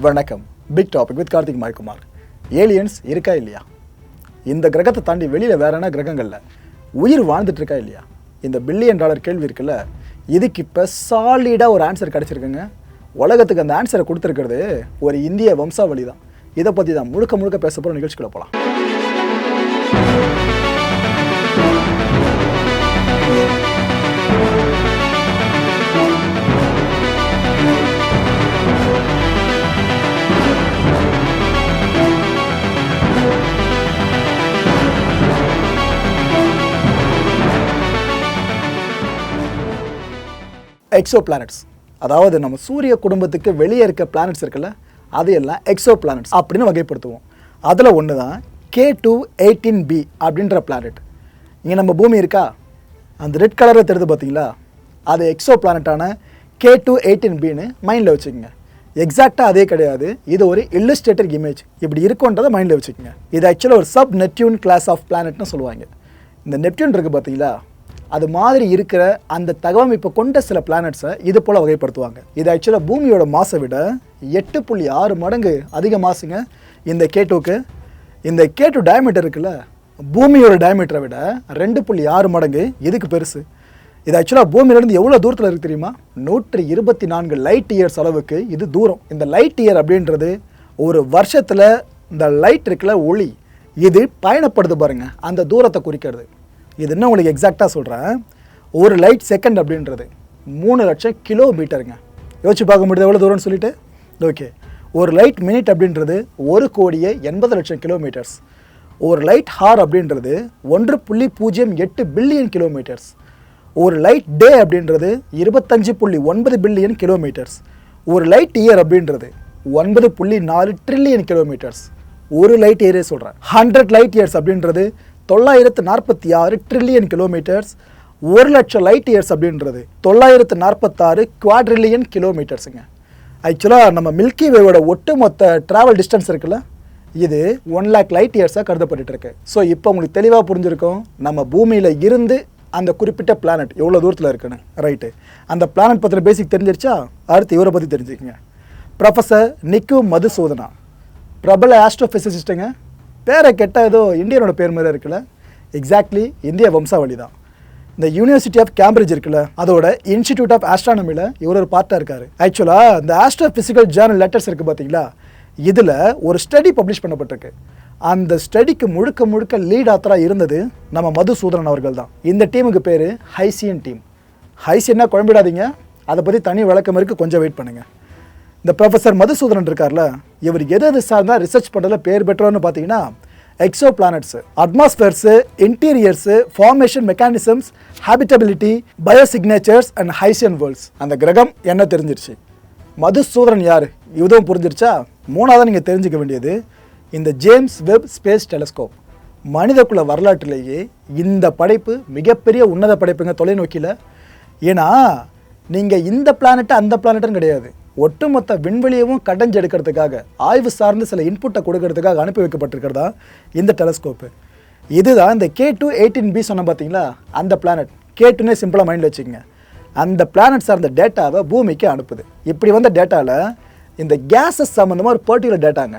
வணக்கம். Big topic with Karthik Maikumar aliens இருக்கா இல்லையா? இந்த கிரகத்தை தாண்டி வெளியில் வேற என்ன கிரகங்களில்? உயிர் வாழ்ந்துட்டு இருக்கா இல்லையா? இந்த பில்லியன் டாலர் கேள்வி இருக்குல்ல? இதுக்கு இப்போ சாலிடாக ஒரு ஆன்சர் கிடச்சிருக்குங்க. உலகத்துக்கு அந்த ஆன்சரை கொடுத்துருக்கிறது ஒரு இந்திய வம்சாவளி தான் இதை பற்றி தான் முழுக்க முழுக்க பேச போகிற நிகழ்ச்சிக்குள்ளே போகலாம் எக்ஸோ பிளானட்ஸ் அதாவது நம்ம சூரிய குடும்பத்துக்கு வெளியே இருக்க பிளானட்ஸ் இருக்குல்ல அதையெல்லாம் எக்ஸோ பிளானட்ஸ் அப்படின்னு வகைப்படுத்துவோம். அதில் ஒன்று தான் கே டூ எயிட்டீன் பி அப்படின்ற பிளானட் இங்கே நம்ம பூமி இருக்கா? அந்த ரெட் கலரில் தெரியுது பார்த்தீங்களா அது எக்ஸோ பிளானட்டான கே டூ எயிட்டீன் பின்னு மைண்டில் வச்சுக்கோங்க. எக்ஸாக்டாக அதே கிடையாது. இது ஒரு இல்லஸ்ட்ரேட்டர் இமேஜ் இப்படி இருக்குன்றதை மைண்டில் வச்சுக்கோங்க. இது ஆக்சுவலாக ஒரு சப் நெப்டியூன் கிளாஸ் ஆஃப் பிளானட்னு சொல்லுவாங்க. இந்த நெப்டியூன் இருக்குது பார்த்தீங்களா அது மாதிரி இருக்கிற அந்த தகவமைப்பை கொண்ட சில பிளானட்ஸை இது போல் வகைப்படுத்துவாங்க. இது ஆக்சுவலாக பூமியோட மாசை விட எட்டு புள்ளி ஆறு மடங்கு அதிக மாசுங்க. இந்த கேட்டுவுக்கு இந்த கேட்டு டயமீட்டர் இருக்குல்ல பூமியோட டயமீட்டரை விட ரெண்டு புள்ளி ஆறு மடங்கு இதுக்கு பெருசு. இது ஆக்சுவலாக பூமியிலேருந்து எவ்வளோ தூரத்தில் இருக்குது தெரியுமா? நூற்றி இருபத்தி நான்கு லைட் இயர்ஸ் அளவுக்கு இது தூரம். இந்த லைட் இயர் அப்படின்றது ஒரு வருஷத்தில் இந்த லைட் இருக்குல்ல ஒளி. இது பயணப்படுது பாருங்கள் அந்த தூரத்தை குறிக்கிறது. இது என்ன உங்களுக்கு எக்ஸாக்டாக சொல்கிறேன் ஒரு லைட் செகண்ட் அப்படின்றது. மூணு லட்சம் கிலோமீட்டருங்க யோசிச்சு பார்க்க முடியுது எவ்வளோ தூரம்னு சொல்லிட்டு? ஓகே ஒரு லைட் மினிட் அப்படின்றது ஒரு கோடியே எண்பது லட்சம் கிலோமீட்டர்ஸ் ஒரு லைட் ஹார் அப்படின்றது ஒன்று புள்ளி பூஜ்ஜியம் எட்டு பில்லியன் கிலோமீட்டர்ஸ் ஒரு லைட் டே அப்படின்றது இருபத்தஞ்சு புள்ளி ஒன்பது பில்லியன் கிலோமீட்டர்ஸ் ஒரு லைட் இயர் அப்படின்றது ஒன்பது புள்ளி நாலு ட்ரில்லியன் கிலோமீட்டர்ஸ் ஒரு லைட் இயரே சொல்கிறேன் ஹண்ட்ரட் லைட் இயர்ஸ் அப்படின்றது தொள்ளாயிரத்து நாற்பத்தி ஆறு ட்ரில்லியன் கிலோமீட்டர்ஸ் ஒரு லட்சம் லைட் இயர்ஸ் அப்படின்றது. தொள்ளாயிரத்து நாற்பத்தாறு குவாட்ரில்லியன் கிலோமீட்டர்ஸுங்க ஆக்சுவலாக நம்ம மில்கி வேவோட ஒட்டுமொத்த ட்ராவல் டிஸ்டன்ஸ் இருக்குல்ல இது ஒன் லேக் லைட் இயர்ஸாக கருதப்பட்டு இருக்கு ஸோ இப்போ உங்களுக்கு தெளிவாக புரிஞ்சிருக்கும் நம்ம பூமியில் இருந்து அந்த குறிப்பிட்ட பிளானட் எவ்வளோ தூரத்தில் இருக்குன்னு. ரைட்டு அந்த பிளானட் பற்றின பேசிக் தெரிஞ்சிருச்சா? அடுத்து இவரை பற்றி தெரிஞ்சுக்கங்க. ப்ரொஃபஸர் நிக்கு மதுசூதனா. பிரபல ஆஸ்ட்ரோஃபிசிஸ்ட்டுங்க பேரை கெட்ட ஏதோ இந்தியனோட பேர் மாதிரி இருக்குல்ல? எக்ஸாக்ட்லி இந்திய வம்சாவளி தான். இந்த யூனிவர்சிட்டி ஆஃப் கேம்பிரிட்ஜ் இருக்குல்ல அதோட இன்ஸ்டிடியூட் ஆஃப் ஆஸ்ட்ரானமியில் இவர் ஒரு பார்ட்டாக இருக்காரு. ஆக்சுவலாக இந்த ஆஸ்ட்ரோஃபிசிக்கல் ஜேர்னல் லெட்டர்ஸ் இருக்குது பார்த்தீங்களா இதில் ஒரு ஸ்டடி பப்ளிஷ் பண்ணப்பட்டிருக்கு. அந்த ஸ்டடிக்கு முழுக்க முழுக்க லீட் ஆத்தராக இருந்தது நம்ம மதுசூதரன் அவர்கள் தான். இந்த டீமுக்கு பேர் ஹைசியன் டீம் ஹைசியன்னா குழம்பிடாதீங்க. அதை பற்றி தனி விளக்கம் இருக்குது கொஞ்சம் வெயிட் பண்ணுங்கள் இந்த ப்ரொஃபஸர் மதுசூதனன் இருக்கார்ல இவர் எது எது சார்ந்தால் ரிசர்ச் பண்ணுறதுல பேர் பெற்றோன்னு பார்த்தீங்கன்னா exoplanets atmospheres interiors formation mechanisms habitability biosignatures and Hycean worlds அந்த கிரகம் என்ன தெரிஞ்சிருச்சு? மதுசூதனன் யார்? இதுவும் புரிஞ்சிருச்சா? மூணாவது நீங்கள் தெரிஞ்சுக்க வேண்டியது இந்த ஜேம்ஸ் வெப் ஸ்பேஸ் டெலஸ்கோப் மனிதக்குல வரலாற்றிலேயே இந்த படைப்பு மிகப்பெரிய உன்னத படைப்புங்க தொலைநோக்கியில் ஏன்னா நீங்கள் இந்த பிளானட்டு அந்த பிளானட்டுன்னு கிடையாது. ஒட்டுமொத்த விண்வெளியவும் கடைஞ்செடுக்கிறதுக்காக ஆய்வு சார்ந்து சில இன்புட்டை கொடுக்கறதுக்காக அனுப்பி வைக்கப்பட்டிருக்கிறதா? இந்த டெலஸ்கோப்பு இதுதான் இந்த கே டூ எயிட்டீன் பி சொன்ன பார்த்தீங்களா அந்த பிளானட் கே டூனே சிம்பிளாக மைண்டில் வச்சுக்கோங்க. அந்த பிளானட் சார்ந்த டேட்டாவை பூமிக்கு அனுப்புது. இப்படி வந்த டேட்டாவில் இந்த கேஸஸ் சம்மந்தமாக ஒரு பர்டிகுலர் டேட்டாங்க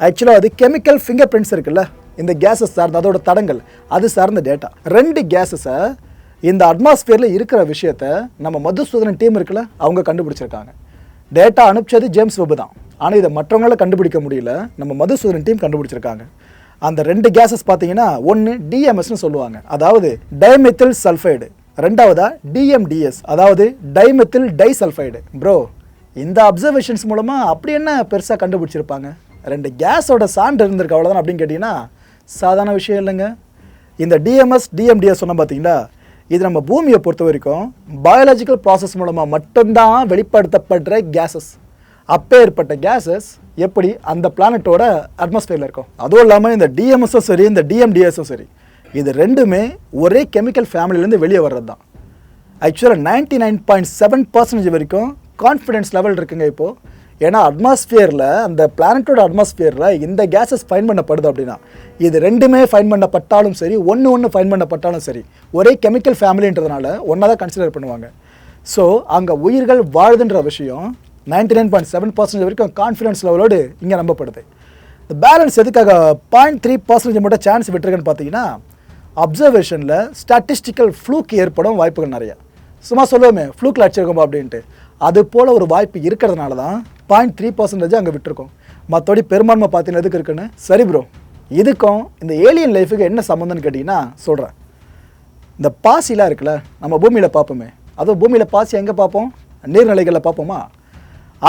ஆக்சுவலாக அது கெமிக்கல் ஃபிங்கர் பிரிண்ட்ஸ் இருக்குல்ல? இந்த கேஸஸ் சார்ந்த அதோட தடங்கள் அது சார்ந்த டேட்டா ரெண்டு கேஸஸை இந்த அட்மாஸ்பியரில் இருக்கிற விஷயத்த நம்ம மதுசூதனன் டீம் இருக்குல்ல? அவங்க கண்டுபிடிச்சிருக்காங்க. டேட்டா அனுப்பிச்சது ஜேம்ஸ் வெப் தான். ஆனால் இதை மற்றவங்களால் கண்டுபிடிக்க முடியல. நம்ம மதுசூதனன் டீம் கண்டுபிடிச்சிருக்காங்க. அந்த ரெண்டு கேஸஸ் பார்த்தீங்கன்னா ஒன்று டிஎம்எஸ்னு சொல்லுவாங்க. அதாவது டைமெத்தில் சல்ஃபைடு ரெண்டாவதா டிஎம்டிஎஸ் அதாவது டைமெத்தில் டை சல்ஃபைடு ப்ரோ இந்த அப்சர்வேஷன்ஸ் மூலமாக அப்படி என்ன பெருசாக கண்டுபிடிச்சிருப்பாங்க? ரெண்டு கேஸோட சான்று இருந்திருக்கு அவ்வளோதான் அப்படின்னு கேட்டிங்கன்னா சாதாரண விஷயம் இல்லைங்க. இந்த டிஎம்எஸ் டிஎம்டிஎஸ் சொன்ன பார்த்தீங்களா? இது நம்ம பூமியை பொறுத்த வரைக்கும் பயாலஜிக்கல் ப்ராசஸ் மூலமாக மட்டும்தான் வெளிப்படுத்தப்படுற கேஸஸ் அப்போ ஏற்பட்ட கேஸஸ் எப்படி அந்த பிளானட்டோட அட்மாஸ்பியரில் இருக்கும். அதுவும் இல்லாமல் இந்த டிஎம்எஸும் சரி இந்த டிஎம்டிஎஸும் சரி இது ரெண்டுமே ஒரே கெமிக்கல் ஃபேமிலியிலேருந்து வெளியே வர்றது தான் ஆக்சுவலாக ninety nine point seven percentage வரைக்கும் கான்ஃபிடென்ஸ் லெவல் இருக்குங்க இப்போது ஏன்னா அட்மாஸ்பியரில் அந்த பிளானட்டோட அட்மாஸ்பியரில் இந்த கேஸஸ் ஃபைன் பண்ணப்படுது அப்படின்னா இது ரெண்டுமே ஃபைன் பண்ணப்பட்டாலும் சரி ஒன்று ஒன்று ஃபைன் பண்ணப்பட்டாலும் சரி ஒரே கெமிக்கல் ஃபேமிலின்றதுனால ஒன்றா தான் கன்சிடர் பண்ணுவாங்க. ஸோ அங்கே உயிர்கள் வாழுதுன்ற விஷயம் ninety nine point seven percentage வரைக்கும் கான்ஃபிடன்ஸ் லெவலோடு இங்கே நம்பப்படுது. இந்த பேலன்ஸ் எதுக்காக பாயிண்ட் த்ரீ பர்சன்டேஜ் மட்டும் சான்ஸ் விட்டுருக்குன்னு பார்த்தீங்கன்னா அப்சர்வேஷனில் ஸ்டாட்டிஸ்டிக்கல் ஃப்ளூக் ஏற்படும் வாய்ப்புகள் நிறையா. சும்மா சொல்லுவோமே ஃப்ளூக்கில் அடிச்சிருக்கோம் அப்படின்ட்டு. அது போல் ஒரு வாய்ப்பு இருக்கிறதுனால தான் பாயிண்ட் த்ரீ பர்சன்டேஜ் அங்கே விட்டுருக்கோம். மற்றபடி பெரும்பான்மை பார்த்தீங்கன்னா எதுக்கு இருக்குன்னு? சரி ப்ரோ இதுக்கும் இந்த ஏலியன் லைஃபுக்கு என்ன சம்மந்தம்னு கேட்டிங்கன்னா சொல்கிறேன் இந்த பாசிலாம் இருக்குல்ல நம்ம பூமியில் பார்ப்போமே. அதுவும் பூமியில் பாசி எங்கே பார்ப்போம்? நீர்நிலைகளில் பார்ப்போமா?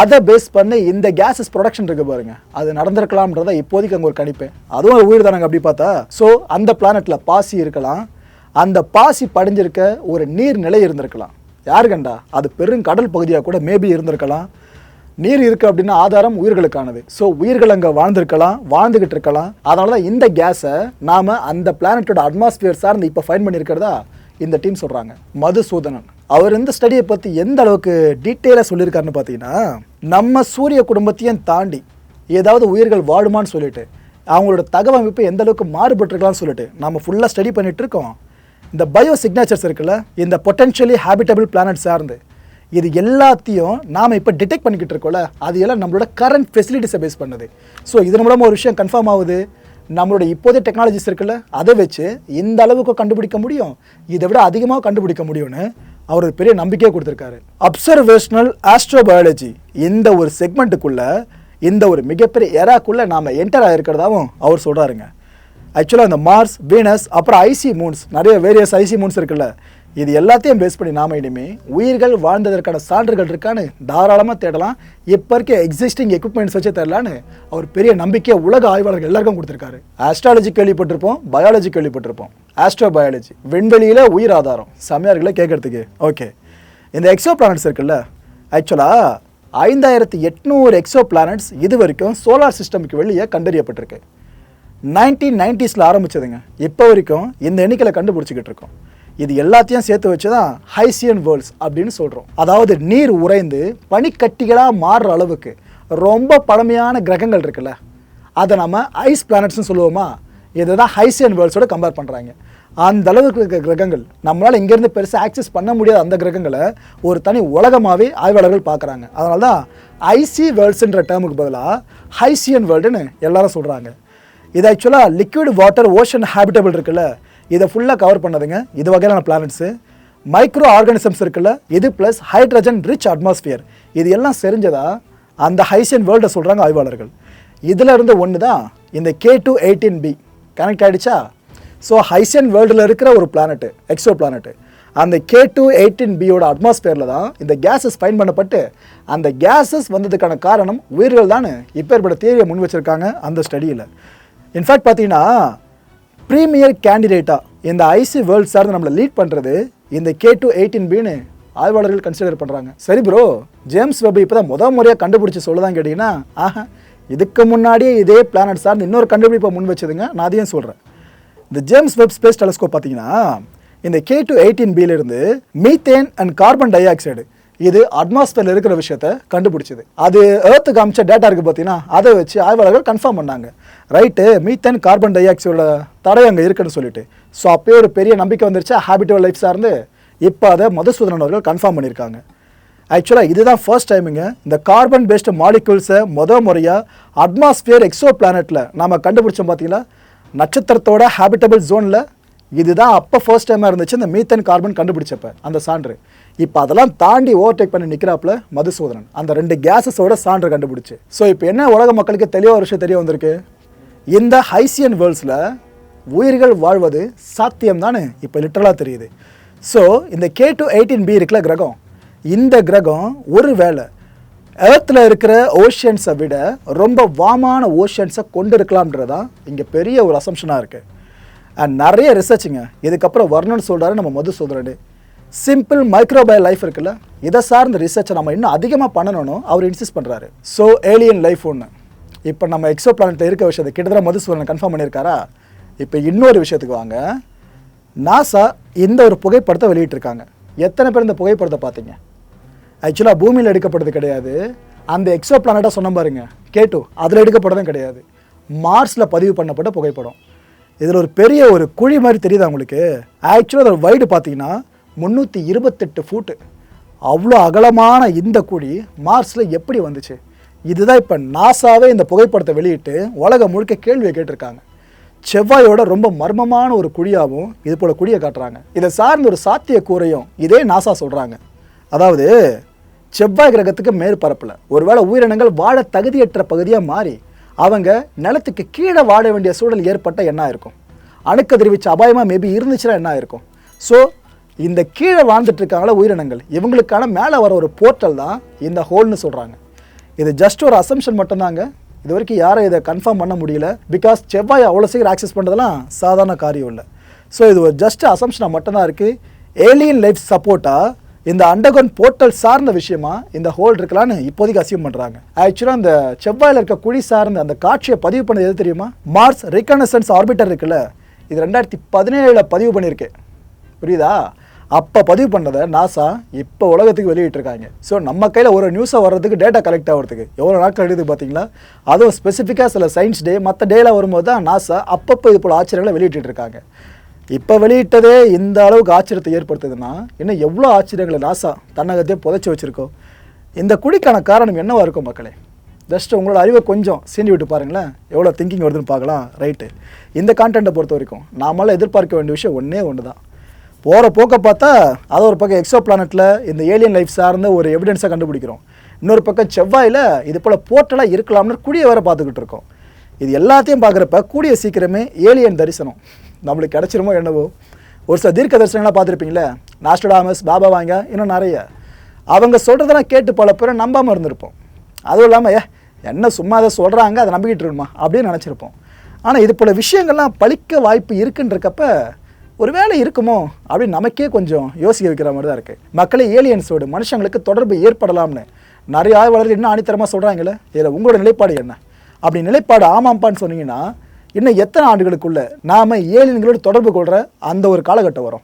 அதை பேஸ் பண்ணி இந்த கேஸஸ் ப்ரொடக்ஷன் இருக்கு பாருங்கள் அது நடந்திருக்கலாம்ன்றத இப்போதைக்கு அங்கே ஒரு கணிப்பேன். அதுவும் உயிர் தானங்க அப்படி பார்த்தா. ஸோ அந்த பிளானட்டில் பாசி இருக்கலாம். அந்த பாசி படிஞ்சிருக்க ஒரு நீர்நிலை இருந்திருக்கலாம். யாரு கண்டா? அது பெருங்கடல் பகுதியாக கூட மேபி இருந்திருக்கலாம். நீர் இருக்கு அப்படின்னா ஆதாரம் உயிர்களுக்கானது. ஸோ உயிர்கள் அங்கே வாழ்ந்திருக்கலாம் வாழ்ந்துகிட்டு இருக்கலாம். அதனால தான் இந்த கேஸை நாம் அந்த பிளானட்டோட அட்மாஸ்பியர் சார்ந்து இப்போ ஃபைன் பண்ணியிருக்கிறதா இந்த டீம் சொல்கிறாங்க மதுசூதனன். அவர் இந்த ஸ்டடியை பற்றி எந்த அளவுக்கு டீட்டெயிலாக சொல்லியிருக்காருன்னு பார்த்தீங்கன்னா நம்ம சூரிய குடும்பத்தையும் தாண்டி ஏதாவது உயிர்கள் வாழுமான்னு சொல்லிட்டு அவங்களோட தகவமைப்பு எந்த அளவுக்கு மாறுபட்டிருக்கலாம்னு சொல்லிட்டு நம்ம ஃபுல்லாக ஸ்டடி பண்ணிகிட்டு இருக்கோம். இந்த பயோ சிக்னேச்சர்ஸ் இருக்குல்ல இந்த பொட்டென்ஷியலி ஹேபிட்டபிள் பிளானட் சார்ந்து இது எல்லாத்தையும் நாம் இப்போ டிடெக்ட் பண்ணிக்கிட்டு இருக்கோம்ல அது எல்லாம் நம்மளோட கரண்ட் ஃபெசிலிட்டிஸை பேஸ் பண்ணுது. ஸோ இதன் மூலமாக ஒரு விஷயம் கன்ஃபார்ம் ஆகுது. நம்மளோட இப்போதைய டெக்னாலஜிஸ் இருக்குல்ல அதை வச்சு இந்த அளவுக்கு கண்டுபிடிக்க முடியும். இதை விட அதிகமாக கண்டுபிடிக்க முடியும்னு அவர் ஒரு பெரிய நம்பிக்கையை கொடுத்துருக்காரு. அப்சர்வேஷனல் ஆஸ்ட்ரோபயாலஜி இந்த ஒரு செக்மெண்ட்டுக்குள்ளே இந்த ஒரு மிகப்பெரிய எராக்குள்ளே நாம் என்டர் ஆகிருக்கிறதாவும் அவர் சொல்கிறாருங்க ஆக்சுவலாக இந்த மார்ஸ் வீனஸ் அப்புறம் ஐசி மூன்ஸ் நிறைய வேரியஸ் ஐசி மூன்ஸ் இருக்குல்ல. இது எல்லாத்தையும் பேஸ் பண்ணி நாம இனிமே உயிர்கள் வாழ்ந்ததற்கான சான்றுகள் இருக்கான்னு தாராளமாக தேடலாம். இப்போ இருக்க எக்ஸிஸ்டிங் எக்யூப்மெண்ட்ஸ் வச்சு தேடலான்னு அவர் பெரிய நம்பிக்கையை உலக ஆய்வாளர்கள் எல்லாருக்கும் கொடுத்துருக்காரு. ஆஸ்ட்ராலஜி கேள்விப்பட்டிருப்போம் பயாலஜி கேள்விப்பட்டிருப்போம். ஆஸ்ட்ரோ பயாலஜி விண்வெளியில் உயிர் ஆதாரம். செம்மையார்களை கேட்கறதுக்கு ஓகே இந்த எக்ஸோ பிளானட்ஸ் இருக்குல்ல ஆக்சுவலாக ஐந்தாயிரத்தி எட்நூறு எக்ஸோ பிளானட்ஸ் இது வரைக்கும் சோலார் சிஸ்டமுக்கு வெளியே கண்டறியப்பட்டிருக்கு. நைன்டீன் நைன்டிஸில் ஆரம்பிச்சதுங்க. இப்போ வரைக்கும் இந்த எண்ணிக்கையில் கண்டுபிடிச்சிக்கிட்டு இருக்கோம். இது எல்லாத்தையும் சேர்த்து வச்சு தான் ஹைசியன் வேர்ல்ட்ஸ் அப்படின்னு சொல்கிறோம் அதாவது நீர் உறைந்து பனிக்கட்டிகளாக மாறுற அளவுக்கு ரொம்ப பழமையான கிரகங்கள் இருக்குல்ல அதை நம்ம ஐஸ் பிளானட்ஸ்னு சொல்லுவோமா? இதை தான் ஹைசியன் வேர்ல்ட்ஸோட கம்பேர் பண்ணுறாங்க அந்த அளவுக்கு இருக்கிற கிரகங்கள் நம்மளால் இங்கேருந்து பெருசாக ஆக்சஸ் பண்ண முடியாத அந்த கிரகங்களை ஒரு தனி உலகமாகவே ஆய்வாளர்கள் பார்க்குறாங்க. அதனால தான் ஐசி வேர்ல்ட்ஸுன்ற டேர்முக்கு பதிலாக ஹைசியன் வேர்ல்டுன்னு எல்லாரும் சொல்கிறாங்க இது ஆக்சுவலாக லிக்விட் வாட்டர் ஓஷன் ஹேபிட்டபிள் இருக்குல்ல இதை ஃபுல்லாக கவர் பண்ணதுங்க. இது வகையிலான பிளானட்ஸு மைக்ரோ ஆர்கானிசம்ஸ் இருக்குல்ல இது ப்ளஸ் ஹைட்ரஜன் ரிச் அட்மாஸ்பியர் இது எல்லாம் செரிஞ்சதா அந்த ஹைசியன் வேர்ல்டை சொல்கிறாங்க ஆய்வாளர்கள். இதில் இருந்து ஒன்று தான் இந்த K two eighteen b connect ஆகிடுச்சா ஸோ ஹைசியன் வேர்ல்டில் இருக்கிற ஒரு பிளானட்டு எக்ஸோ பிளானட்டு அந்த கே டூ எயிட்டீன் பியோட அட்மாஸ்பியரில் தான் இந்த கேஸஸ் பயன் பண்ணப்பட்டு அந்த கேஸஸ் வந்ததுக்கான காரணம் உயிர்கள் தான் இப்போ ஏற்பட தேரியை முன் வச்சுருக்காங்க அந்த ஸ்டடியில் இன்ஃபேக்ட் பார்த்தீங்கன்னா ப்ரீமியர் கேண்டிடேட்டாக இந்த ஐசி வேர்ல்ட் சார்ந்து நம்மளை லீட் பண்ணுறது இந்த கே டூ எயிட்டீன் பின்னு ஆய்வாளர்கள் கன்சிடர் பண்ணுறாங்க சரி ப்ரோ ஜேம்ஸ் வெப் இப்போ தான் முதல் முறையாக கண்டுபிடிச்சி சொல்லுதான் கேட்டிங்கன்னா ஆஹா இதுக்கு முன்னாடியே இதே பிளானட் சார்ந்து இன்னொரு கண்டுபிடிப்பை முன் வச்சதுங்க நான் அதையும் சொல்கிறேன் இந்த ஜேம்ஸ் வெப் ஸ்பேஸ் டெலஸ்கோப் பார்த்தீங்கன்னா இந்த கே டூ எயிட்டீன் பியிலிருந்து methane and carbon dioxide இது அட்மாஸ்பியரில் இருக்கிற விஷயத்த கண்டுபிடிச்சது. அது ஏர்த்து காமிச்ச டேட்டா இருக்குது பார்த்தீங்கன்னா அதை வச்சு ஆய்வாளர்கள் கன்ஃபார்ம் பண்ணாங்க. ரைட்டு மீத்தேன் கார்பன் டை ஆக்சைடோட தடை அங்கே இருக்குன்னு சொல்லிட்டு. ஸோ அப்போயே ஒரு பெரிய நம்பிக்கை வந்துருச்சு. ஹேபிட்டல் லைஃப் சார்ந்து இப்போ அதை மதுசூதனன் அவர்கள் கன்ஃபார்ம் பண்ணியிருக்காங்க. ஆக்சுவலாக இதுதான் ஃபர்ஸ்ட் டைமுங்க இந்த கார்பன் பேஸ்டு மாலிகூல்ஸை முத முறையாக அட்மாஸ்பியர் எக்ஸோ பிளானட்டில் நாம் கண்டுபிடிச்சோம் பார்த்தீங்களா? நட்சத்திரத்தோட ஹேபிட்டபிள் ஜோனில் இதுதான் அப்போ ஃபர்ஸ்ட் டைமாக இருந்துச்சு இந்த மீத்தன் கார்பன் கண்டுபிடிச்சப்ப அந்த சான்று. இப்போ அதெல்லாம் தாண்டி ஓவர்டேக் பண்ணி நிற்கிறாப்புல மதுசூதனன். அந்த ரெண்டு கேஸஸோட சான்று கண்டுபிடிச்சு. ஸோ இப்போ என்ன உலக மக்களுக்கு தெளிவாக விஷயம் தெரிய வந்திருக்கு? இந்த ஹைசியன் வேர்ல்ட்ஸில் உயிர்கள் வாழ்வது சாத்தியம் தானே இப்போ லிட்டரலாக தெரியுது. ஸோ இந்த கே டு எயிட்டீன் பி இருக்குல்ல கிரகம்? இந்த கிரகம் ஒரு வேளை எர்த்தில் இருக்கிற ஓஷியன்ஸை விட ரொம்ப வாமான ஓஷியன்ஸை கொண்டு இருக்கலாம்ன்றதான் இங்கே பெரிய ஒரு அசம்ஷனாக இருக்குது அண்ட் நிறைய ரிசர்ச்சுங்க இதுக்கப்புறம் வரணும்னு சொல்கிறாரு நம்ம Madhu Madhusudhan simple microbial life இருக்குல்ல இதை சார்ந்த ரிசர்ச்சை நம்ம இன்னும் அதிகமாக பண்ணணும்னு அவர் இன்சிஸ்ட் பண்ணுறாரு ஸோ ஏலியன் லைஃப் ஒன்று இப்போ நம்ம எக்ஸோ பிளானட்டில் இருக்க விஷயத்தை கிட்டத்தட்ட மதுசூதரன் கன்ஃபார்ம் பண்ணியிருக்காரா? இப்போ இன்னொரு விஷயத்துக்கு வாங்க. நாசா இந்த ஒரு புகைப்படத்தை வெளியிட்டிருக்காங்க. எத்தனை பேர் இந்த புகைப்படத்தை பார்த்தீங்க? ஆக்சுவலாக பூமியில் எடுக்கப்படுறது கிடையாது. அந்த எக்ஸோ பிளானட்டாக சொன்ன பாருங்க. கேட்டு அதில் எடுக்கப்படுறதும் கிடையாது. மார்ஸில் பதிவு பண்ணப்பட்ட புகைப்படம். இதில் ஒரு பெரிய ஒரு குழி மாதிரி தெரியுது அவங்களுக்கு ஆக்சுவலாக அதோட வைடு பார்த்தீங்கன்னா முந்நூற்றி இருபத்தெட்டு ஃபூட்டு அவ்வளோ அகலமான இந்த குழி மார்ஸில் எப்படி வந்துச்சு? இதுதான் இப்போ நாசாவே இந்த புகைப்படத்தை வெளியிட்டு உலகம் முழுக்க கேள்வியை கேட்டிருக்காங்க. செவ்வாயோட ரொம்ப மர்மமான ஒரு குழியாகவும் இது போல் குழியை காட்டுறாங்க. இதை சார்ந்த ஒரு சாத்திய கூறையும் இதே நாசா சொல்கிறாங்க அதாவது செவ்வாய் கிரகத்துக்கு மேற்பரப்பில் ஒருவேளை உயிரினங்கள் வாழ தகுதியற்ற பகுதியாக மாறி அவங்க நிலத்துக்கு கீழே வாழ வேண்டிய சூழல் ஏற்பட்ட என்ன இருக்கும் அணுக்க வச்சு அபாயமாக மேபி இருந்துச்சுன்னா என்ன இருக்கும் ஸோ இந்த கீழே வாழ்ந்துட்டுருக்காங்கள உயிரினங்கள் இவங்களுக்கான மேலே வர ஒரு போர்ட்டல் தான் இந்த ஹோல்னு சொல்கிறாங்க இது ஜஸ்ட் ஒரு அசம்ஷன் மட்டும்தாங்க. இது வரைக்கும் யாரும் இதை கன்ஃபார்ம் பண்ண முடியல. பிகாஸ் செவ்வாய் அவ்வளோ சீக்கிரம் ஆக்சஸ் பண்ணுறதுலாம் சாதாரண காரியம் இல்லை. ஸோ இது ஒரு ஜஸ்ட் அசம்ஷனாக மட்டும்தான் இருக்குது ஏலியன் லைஃப் சப்போர்ட்டாக இந்த அண்டர்கன் போர்ட்டல் சார்ந்த விஷயமா இந்த ஹோல் இருக்கலான்னு இப்போதைக்கு அசியூம் பண்ணுறாங்க ஆக்சுவலாக அந்த செவ்வாயில் இருக்க குழி சார்ந்த அந்த காட்சியை பதிவு பண்ணது எது தெரியுமா? மார்ஸ் ரிகனசன்ஸ் ஆர்பிட்டர் இருக்குல்ல. இது ரெண்டாயிரத்தி பதினேழில் பதிவு பண்ணியிருக்கு. புரியுதா? அப்போ பதிவு பண்ணதை நாசா இப்போ உலகத்துக்கு வெளியிட்டிருக்காங்க. ஸோ நம்ம கையில் ஒரு நியூஸை வர்றதுக்கு டேட்டா கலெக்ட் ஆகிறதுக்கு. எவ்வளோ நாட்கள் எடுத்து பார்த்தீங்களா அதுவும் ஸ்பெசிஃபிக்காக சில சயின்ஸ் டே மற்ற டேலாம் வரும்போது தான் நாசா அப்பப்போ இது போல் ஆச்சரியங்களை வெளியிட்டு இருக்காங்க இப்போ வெளியிட்டதே இந்த அளவுக்கு ஆச்சரியத்தை ஏற்படுத்துதுன்னா இன்னும் எவ்வளோ ஆச்சரியங்களை நாசா தன்னகத்தையே புதைச்சி வச்சுருக்கோம் இந்த குடிக்கான காரணம் என்னவா இருக்கும் மக்களே? ஜஸ்ட் உங்களோட அறிவை கொஞ்சம் சீண்டி விட்டு பாருங்களேன். எவ்வளோ திங்கிங் வருதுன்னு பார்க்கலாம். ரைட்டு இந்த கான்டென்ட்டை பொறுத்த வரைக்கும் நாமெல்லாம் எதிர்பார்க்க வேண்டிய விஷயம் ஒன்றே ஒன்று தான் போகிற போக்கை பார்த்தா அது ஒரு பக்கம் எக்ஸோ பிளானட்டில் இந்த ஏலியன் லைஃப் சார்ந்த ஒரு எவிடன்ஸை கண்டுபிடிக்கிறோம். இன்னொரு பக்கம் செவ்வாயில் இது போல் போர்ட்டலாக இருக்கலாம்னு கூடிய வேற பார்த்துக்கிட்டு இருக்கோம். இது எல்லாத்தையும் பார்க்குறப்ப கூடிய சீக்கிரமே ஏலியன் தரிசனம். நம்மளுக்கு கிடச்சிருமோ என்னவோ. ஒரு சில தீர்க்க தரிசனங்களாக பார்த்துருப்பீங்களே? நாஸ்டடாமஸ் பாபா வாங்க இன்னும் நிறைய. அவங்க சொல்கிறதெல்லாம் கேட்டு பல பேர் நம்பாமல் இருந்திருப்போம். அதுவும் இல்லாமல் ஏ என்ன சும்மா அதை சொல்கிறாங்க அதை நம்பிக்கிட்டு இருக்கணுமா? அப்படின்னு நினச்சிருப்போம். ஆனால் இது போல விஷயங்கள்லாம் பழிக்க வாய்ப்பு இருக்குன்றக்கப்ப ஒரு வேலை இருக்குமோ அப்படின்னு நமக்கே கொஞ்சம் யோசிக்க வைக்கிற மாதிரி தான் இருக்குது மக்களே ஏலியன்ஸோடு மனுஷங்களுக்கு தொடர்பு ஏற்படலாம்னு நிறைய ஆய்வாளர்கள் இன்னும் ஆணித்தரமாக சொல்கிறாங்களே இதில் உங்களோட நிலைப்பாடு என்ன? அப்படி நிலைப்பாடு ஆமாம்ப்பான்னு சொன்னீங்கன்னா இன்னும் எத்தனை ஆண்டுகளுக்குள்ள நாம ஏலியன்களோடு தொடர்பு கொள்கிற அந்த ஒரு காலகட்டம் வரும்.